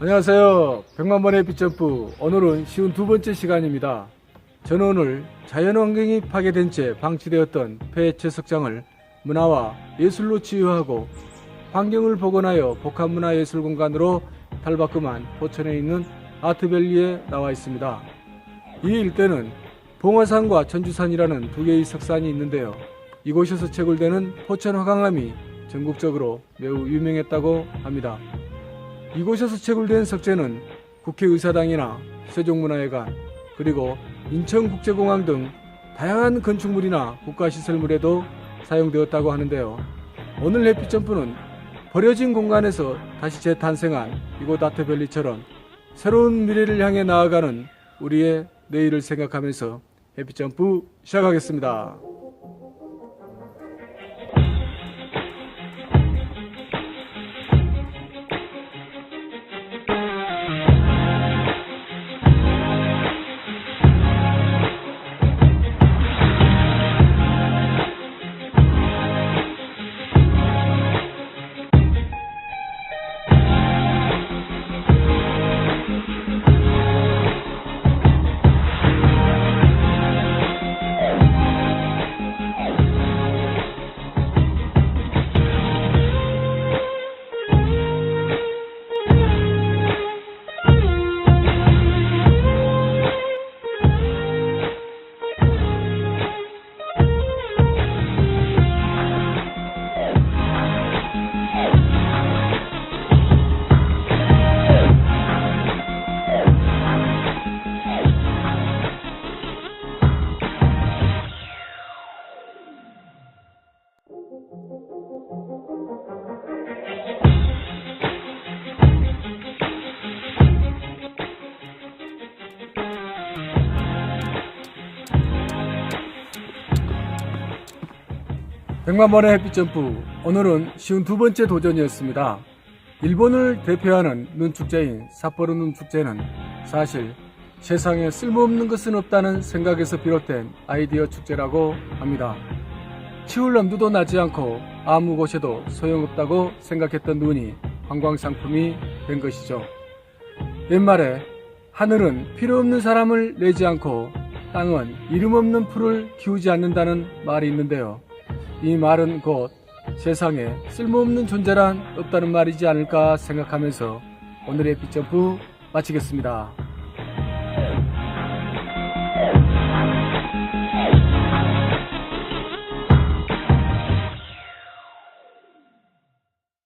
안녕하세요. 백만번의 빛점프. 오늘은 쉬운 두 번째 시간입니다. 저는 오늘 자연환경이 파괴된 채 방치되었던 폐채석장을 문화와 예술로 치유하고 환경을 복원하여 복합문화예술공간으로 탈바꿈한 포천에 있는 아트밸리에 나와 있습니다. 이 일대는 봉화산과 천주산이라는 두 개의 석산이 있는데요. 이곳에서 채굴되는 포천 화강암이 전국적으로 매우 유명했다고 합니다. 이곳에서 채굴된 석재는 국회의사당이나 세종문화회관 그리고 인천국제공항 등 다양한 건축물이나 국가시설물에도 사용되었다고 하는데요. 오늘 햇빛점프는 버려진 공간에서 다시 재탄생한 이곳 아트밸리처럼 새로운 미래를 향해 나아가는 우리의 내일을 생각하면서 햇빛점프 시작하겠습니다. 백만 번의 햇빛 점프. 오늘은 쉬운 두 번째 도전이었습니다. 일본을 대표하는 눈축제인 삿포로 눈축제는 사실 세상에 쓸모없는 것은 없다는 생각에서 비롯된 아이디어 축제라고 합니다. 치울 엄두도 나지 않고 아무 곳에도 소용없다고 생각했던 눈이 관광상품이 된 것이죠. 옛말에 하늘은 필요 없는 사람을 내지 않고 땅은 이름 없는 풀을 키우지 않는다는 말이 있는데요. 이 말은 곧 세상에 쓸모없는 존재란 없다는 말이지 않을까 생각하면서 오늘의 빗점프 마치겠습니다.